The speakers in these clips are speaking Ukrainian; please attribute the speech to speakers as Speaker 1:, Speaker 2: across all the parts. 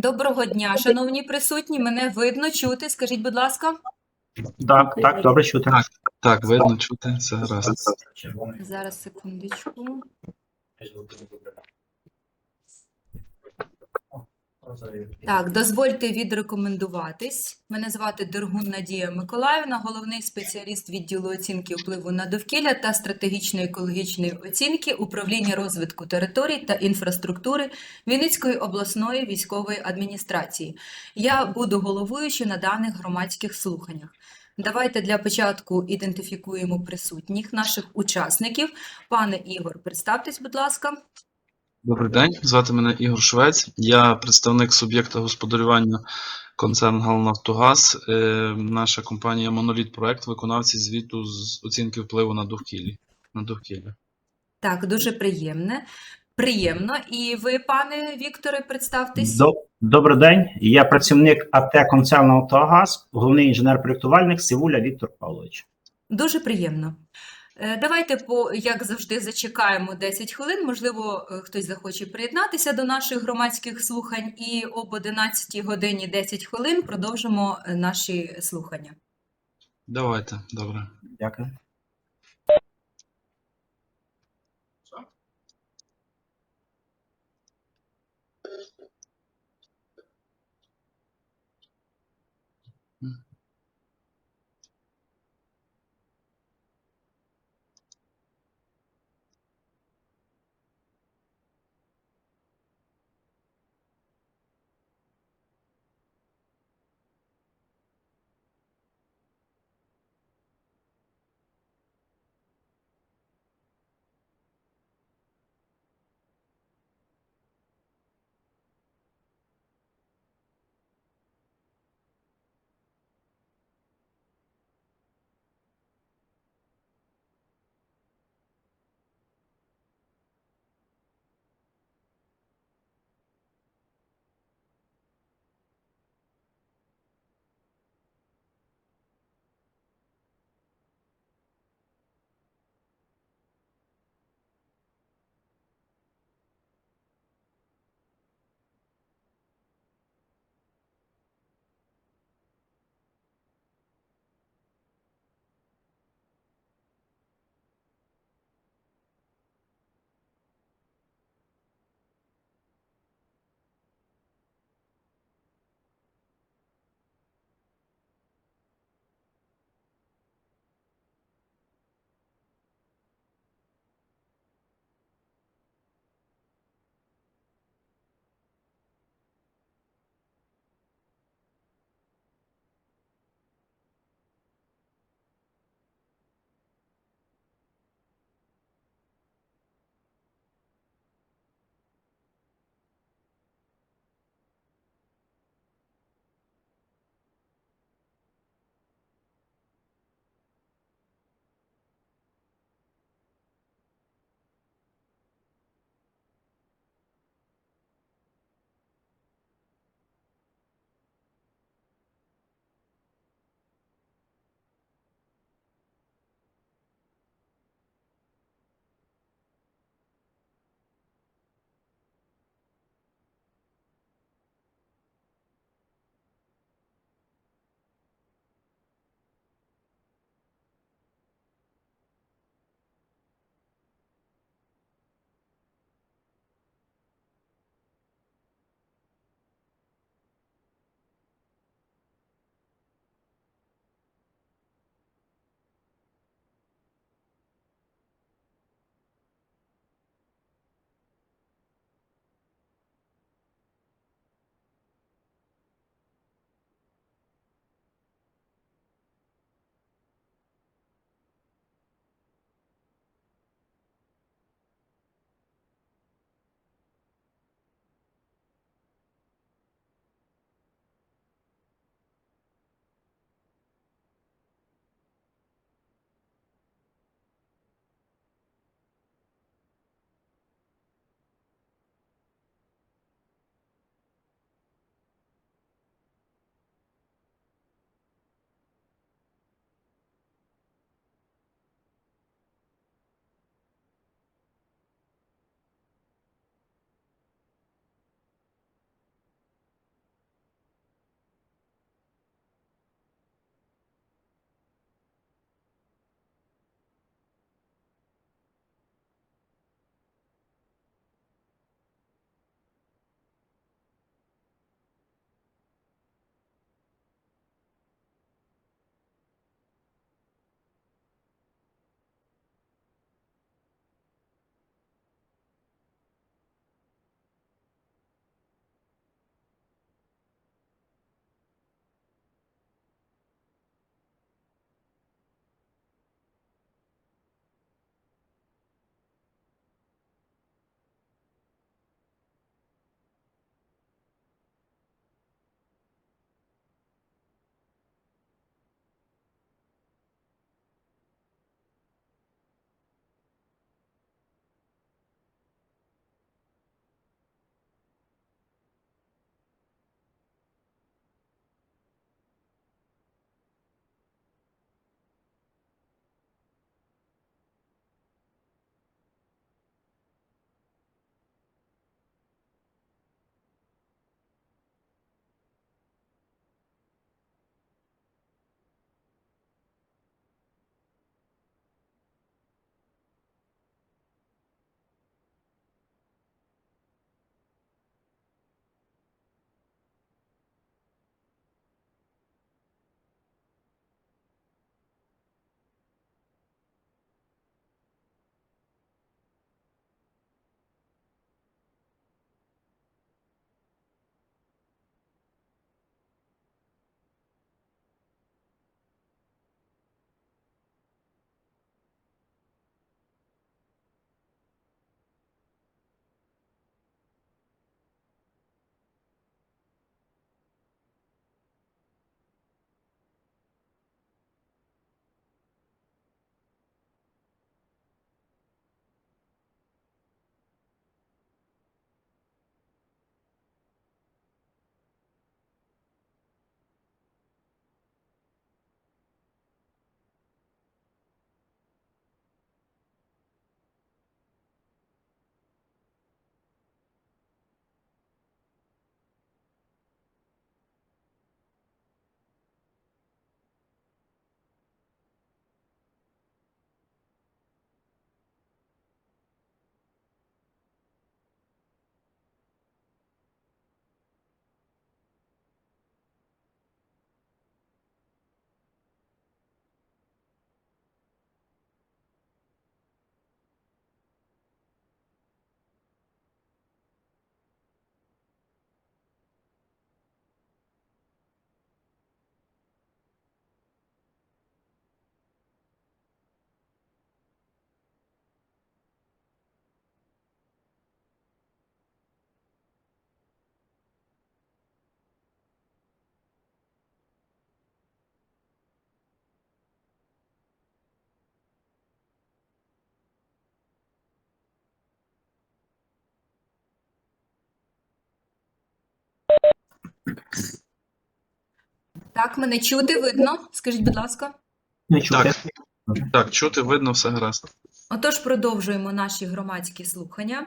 Speaker 1: Доброго дня, шановні присутні. Мене видно, чути. Скажіть, будь ласка.
Speaker 2: Так, так, добре чути.
Speaker 3: Так. Так, видно, чути, Зараз.
Speaker 1: Зараз секундочку. Так, дозвольте відрекомендуватись. Мене звати Дергун Надія Миколаївна, головний спеціаліст відділу оцінки впливу на довкілля та стратегічної екологічної оцінки управління розвитку територій та інфраструктури Вінницької обласної військової адміністрації. Я буду головуючи на даних громадських слуханнях. Давайте для початку ідентифікуємо присутніх наших учасників. Пане Ігор, представтесь, будь ласка.
Speaker 3: Добрий день, звати мене Ігор Швець. Я представник суб'єкта господарювання концерн «Галнафтогаз». Е, наша компанія Моноліт Проект, виконавці звіту з оцінки впливу на довкілля. На довкілля.
Speaker 1: Так, дуже приємне. Приємно. І ви, пане Вікторе, представтесь.
Speaker 2: Доб- Добрий день. Я працівник АТ концерну «Автогаз», головний інженер-проєктувальник Сивуля Віктор Павлович.
Speaker 1: Дуже приємно. Е, Давайте, по, як завжди, зачекаємо 10 хвилин. Можливо, е, хтось захоче приєднатися до наших громадських слухань, і об 11 годині 10 хвилин продовжимо е, наші слухання.
Speaker 3: Давайте, добре.
Speaker 2: Дякую.
Speaker 1: Так, мене чути, видно? Скажіть, будь ласка.
Speaker 2: Не чути.
Speaker 3: Так. Так, чути, видно, все гаразд.
Speaker 1: Отож, продовжуємо наші громадські слухання,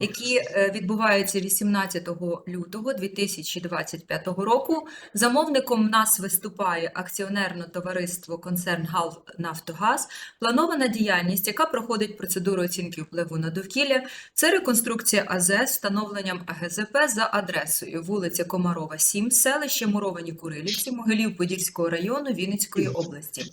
Speaker 1: які е, відбуваються 18 лютого 2025 року. Замовником в нас виступає акціонерне товариство концерн «Галв Нафтогаз». Планована діяльність, яка проходить процедуру оцінки впливу на довкілля, це реконструкція АЗС встановленням АГЗП за адресою вулиця Комарова, 7, селище Муровані Курилівці, Могилів-Подільського району Вінницької області.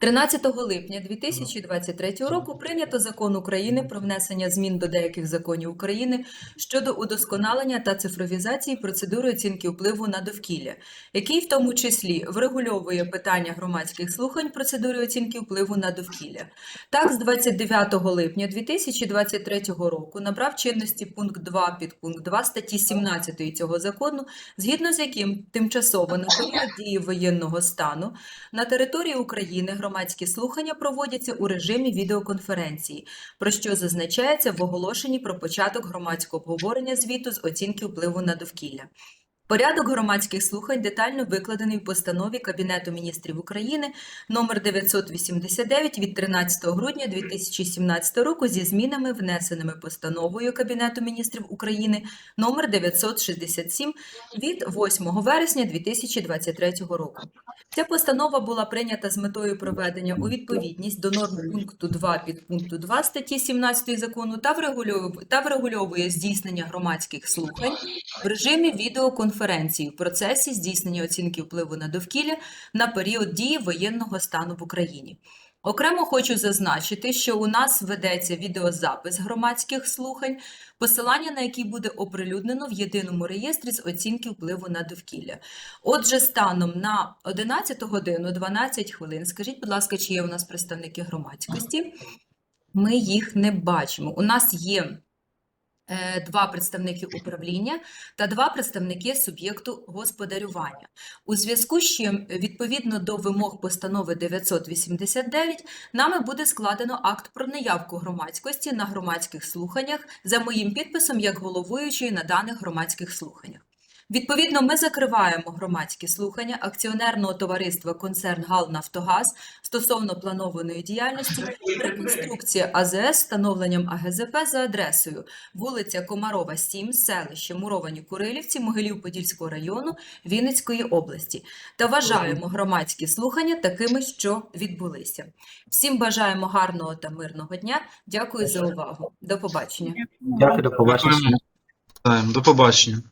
Speaker 1: 13 липня 2023 року прийнято закон України про внесення змін до деяких законів України щодо удосконалення та цифровізації процедури оцінки впливу на довкілля, який в тому числі врегульовує питання громадських слухань процедури оцінки впливу на довкілля. Так, з 29 липня 2023 року набрав чинності пункт 2 підпункт 2 статті 17 цього закону, згідно з яким тимчасово на період дії воєнного стану на території України громадські слухання проводяться у режимі відеоконференції, про що зазначається в оголошенні про початок громадського обговорення звіту з оцінки впливу на довкілля. Порядок громадських слухань детально викладений в постанові Кабінету міністрів України номер 989 від 13 грудня 2017 року зі змінами, внесеними постановою Кабінету міністрів України номер 967 від 8 вересня 2023 року. Ця постанова була прийнята з метою проведення у відповідність до норм пункту 2 підпункту 2 статті 17 закону та врегульовує, здійснення громадських слухань в режимі відеоконференції в процесі здійснення оцінки впливу на довкілля на період дії воєнного стану в Україні. Окремо хочу зазначити, що у нас ведеться відеозапис громадських слухань, посилання на який буде оприлюднено в єдиному реєстрі з оцінки впливу на довкілля. Отже, станом на 11 годину 12 хвилин, скажіть, будь ласка, чи є у нас представники громадськості? Ми їх не бачимо. У нас є два представники управління та два представники суб'єкту господарювання. У зв'язку з чим, відповідно до вимог постанови 989, нами буде складено акт про неявку громадськості на громадських слуханнях за моїм підписом як головуючої на даних громадських слуханнях. Відповідно, ми закриваємо громадські слухання акціонерного товариства концерн «Гал Нафтогаз» стосовно планованої діяльності реконструкція АЗС встановленням АГЗП за адресою вулиця Комарова, 7, селище Муровані Курилівці, Могилів-Подільського району Вінницької області та вважаємо громадські слухання такими, що відбулися. Всім бажаємо гарного та мирного дня. Дякую за увагу. До побачення.
Speaker 2: Дякую, до побачення.
Speaker 3: До побачення.